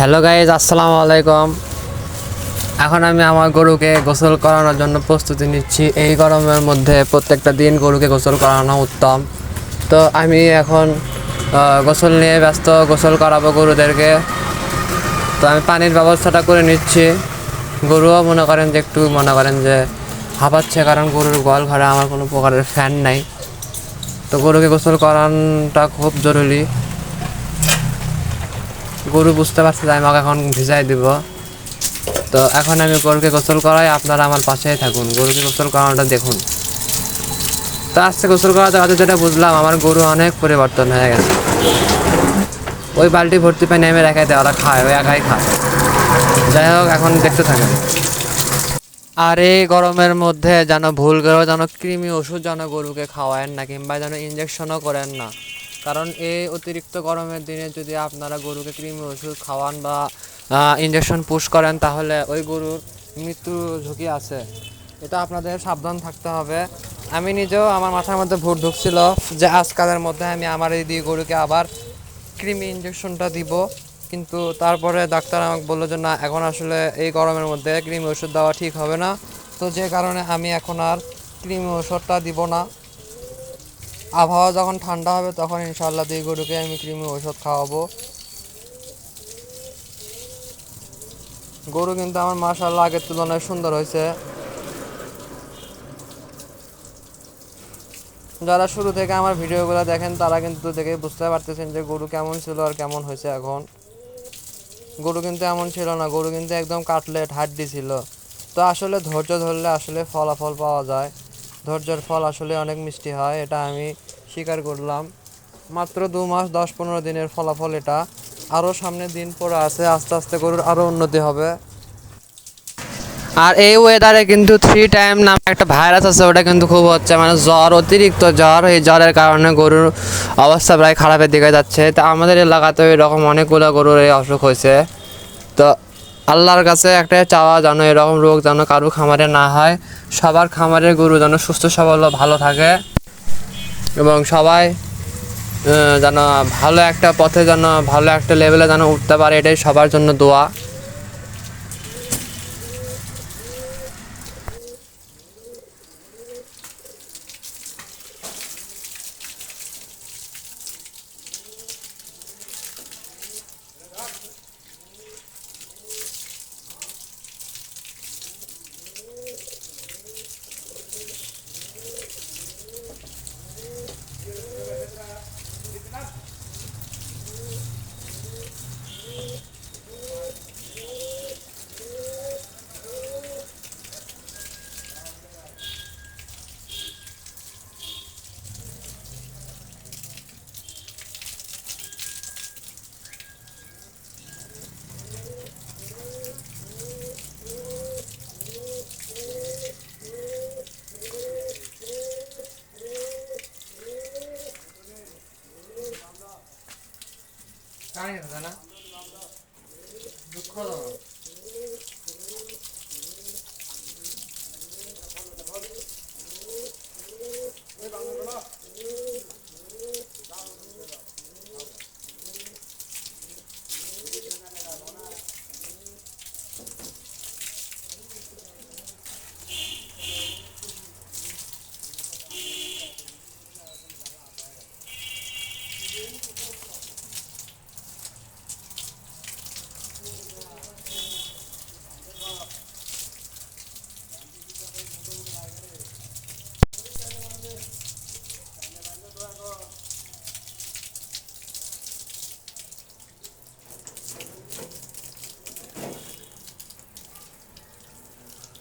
Hello guys আসসালামু আলাইকুম এখন আমি আমার গরুকে গোসল করানোর জন্য প্রস্তুতি নিচ্ছি। এই গরমের মধ্যে প্রত্যেকটা দিন গরুকে গোসল করানো উত্তম। তো আমি এখন গোসল নিয়ে ব্যস্ত, গোসল করাবো গরুদেরকে। তো আমি পানির ব্যবস্থাটা করে নিচ্ছি। গরুও মনে করেন যে একটু, মনে করেন যে হাঁপাচ্ছে, কারণ গরুর গোয়াল ঘরে আমার কোনো প্রকারের ফ্যান নাই। তো গরুকে গোসল করানোটা খুব জরুরি। গরু বুঝতে পারছে যে আমাকে এখন ভিজাই দিব। তো এখন আমি গরুকে গোসল করাই, আপনারা আমার পাশেই থাকুন। গরুকে গোসল করানোটা দেখুন। তো আজকে গোসল করাতে করাতে যেটা বুঝলাম, আমার গরু অনেক পরিবর্তন হয়ে গেছে। ওই বালতি ভর্তি পানি আমি রেখে দেয় ওরা খায়, ওই একাই খায়। যাই হোক, এখন দেখতে থাকেন। আর এই গরমের মধ্যে যেন ভুল করেও যেন কৃমি ওষুধ যেন গরুকে খাওয়ায়েন না, কিংবা যেন ইঞ্জেকশনও করেন না। কারণ এই অতিরিক্ত গরমের দিনে যদি আপনারা গরুকে কৃমি ওষুধ খাওয়ান বা ইঞ্জেকশন পুশ করেন, তাহলে ওই গরুর মৃত্যু ঝুঁকি আছে। এটা আপনাদের সাবধান থাকতে হবে। আমি নিজেও আমার মাথার মধ্যে ভোট ঢুকছিল যে আজকালের মধ্যে আমি আমার এই দিয়ে গরুকে আবার কৃমি ইঞ্জেকশনটা দিব। কিন্তু তারপরে ডাক্তার আমাকে বলল যে, না, এখন আসলে এই গরমের মধ্যে কৃমি ওষুধ দেওয়া ঠিক হবে না। তো যে কারণে আমি এখন আর কৃমি ওষুধটা দিব না। আবহাওয়া যখন ঠান্ডা হবে, তখন ইনশাল্লাহ দুই গরুকে আমি কৃমি ওষুধ খাওয়াবো। গরু কিন্তু আমার মাশাল্লাহ আগের তুলনায় সুন্দর হয়েছে। যারা শুরু থেকে আমার ভিডিওগুলো দেখেন, তারা কিন্তু দেখে বুঝতে পারতেছেন যে গরু কেমন ছিল আর কেমন হয়েছে এখন। গরু কিন্তু এমন ছিল না, গরু কিন্তু একদম কাটলেট হাড্ডি ছিল। তো আসলে ধৈর্য ধরলে আসলে ফলাফল পাওয়া যায়। ধৈর্যের ফল আসলে অনেক মিষ্টি হয়, এটা আমি স্বীকার করলাম। মাত্র দু মাস, দশ পনেরো দিনের ফলাফল এটা। আরও সামনে দিন পরে আছে, আস্তে আস্তে গরুর আরও উন্নতি হবে। আর এই ওয়েদারে কিন্তু থ্রি টাইম নামে একটা ভাইরাস আছে, ওটা কিন্তু খুব হচ্ছে মানে জ্বর, অতিরিক্ত জ্বর, এই জ্বরের কারণে গরুর অবস্থা প্রায় খারাপের দিকে যাচ্ছে। তা আমাদের এলাকাতে এরকম অনেকগুলো গরুর এই অসুখ হয়েছে। তো আল্লাহর কাছে একটাই চাওয়া, যেন এরকম রোগ যেন কারও খামারে না হয়। সবার খামারের গরু যেন সুস্থ, সবল, ভালো থাকে এবং সবাই যেন ভালো একটা পথে, যেন ভালো একটা লেভেলে যেন উঠতে পারে, এটাই সবার জন্য দোয়া।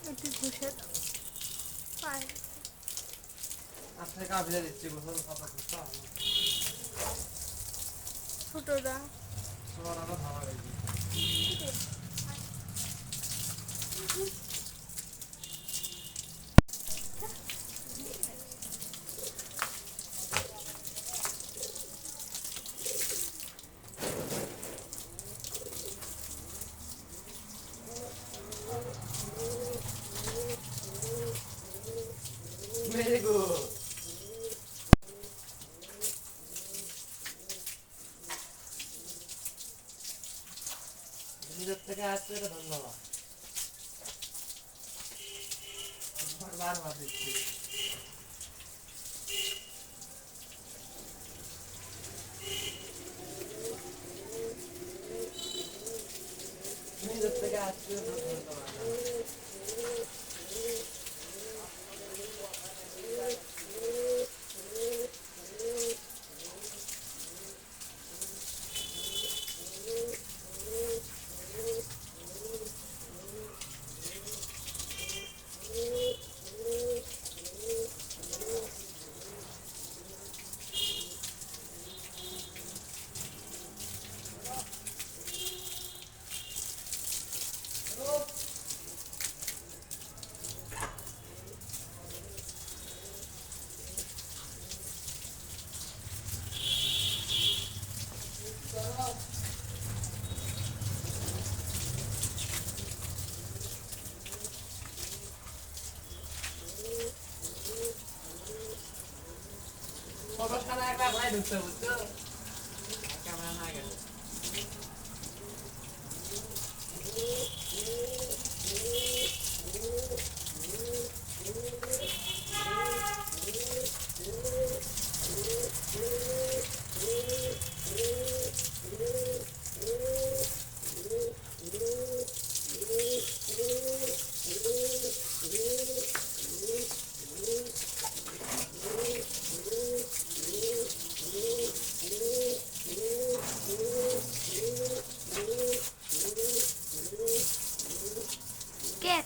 একটু ঘুষে দাও পায়ে আজকে কাবিলে দিচ্ছি গোসল হবে ছোটরা নিজের থেকে আসছে এটা ধন্যবাদ। বারবার ভাবছি নিজের থেকে আসছে ধন্যবাদ। excited, so it's good.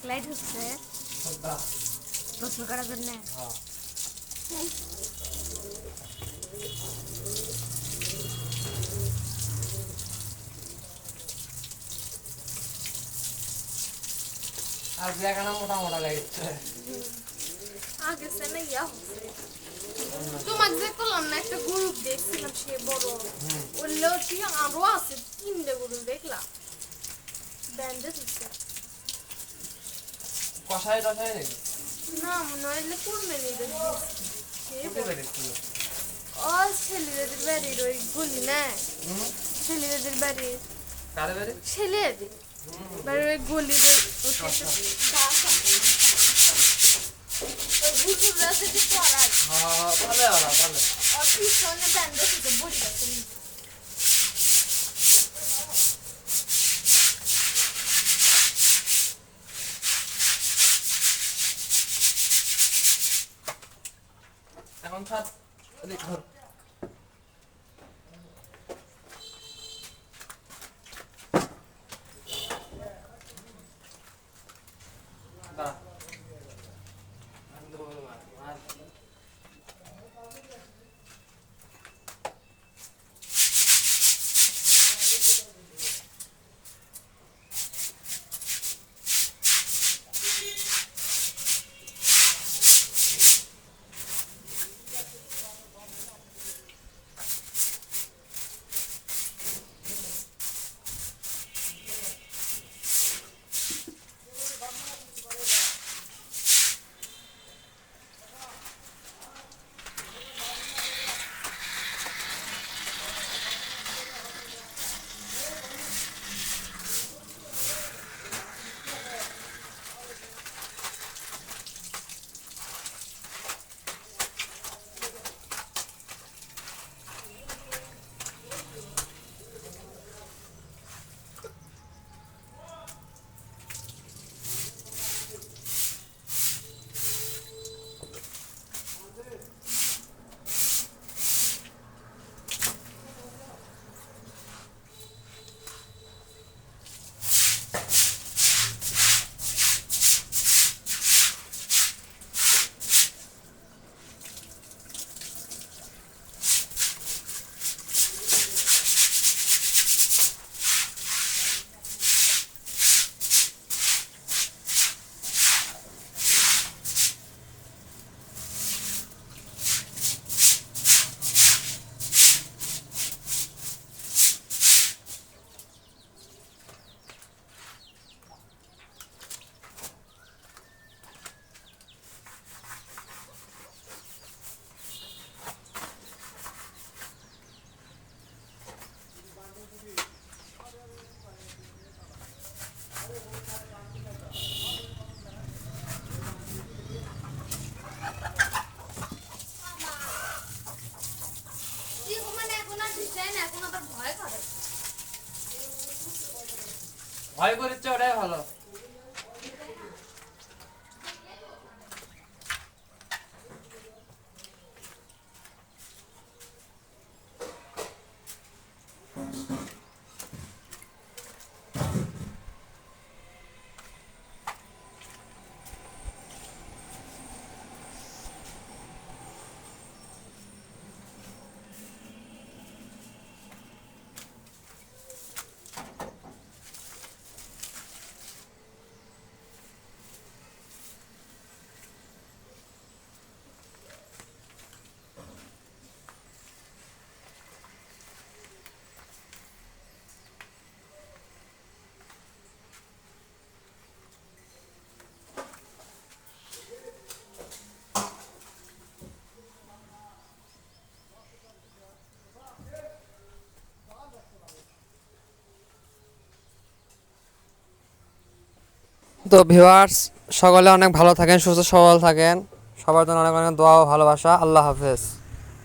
কে একলাই ঢুকছে সদ্দা গোসল করার জন্য। হ্যাঁ আর জায়গাটা মোটা মোটা লেগেছে আগে সে না ইয়া হচ্ছে। তোমাকে যে করলাম না একটা গ্রুপ দেখছিলাম সে বড়। হুম। বললে হচ্ছে আরও আছে। তিনটে গ্রুপ দেখলাম। ব্যান্ডেজ হচ্ছে। কষাই টষাই নাকি না মনে হয় এলে করবে নি উঠে ও ছেলেদের বাড়ির ওই গুলি না? ছেলেদের বাড়ির কারে বেরি ছেলেদের। বাড়ির ওই পড়ার হ্যাঁ ভালো ভালো। আর পিছনে ব্যান্ডেজ হচ্ছে এখন ছাড় ভয় ওটাই ভালো। তো ভিউয়ার্স সকলে অনেক ভালো থাকেন, সুস্থ সবল থাকেন। সবার জন্য অনেক অনেক দোয়া ও ভালোবাসা। আল্লাহ হাফেজ।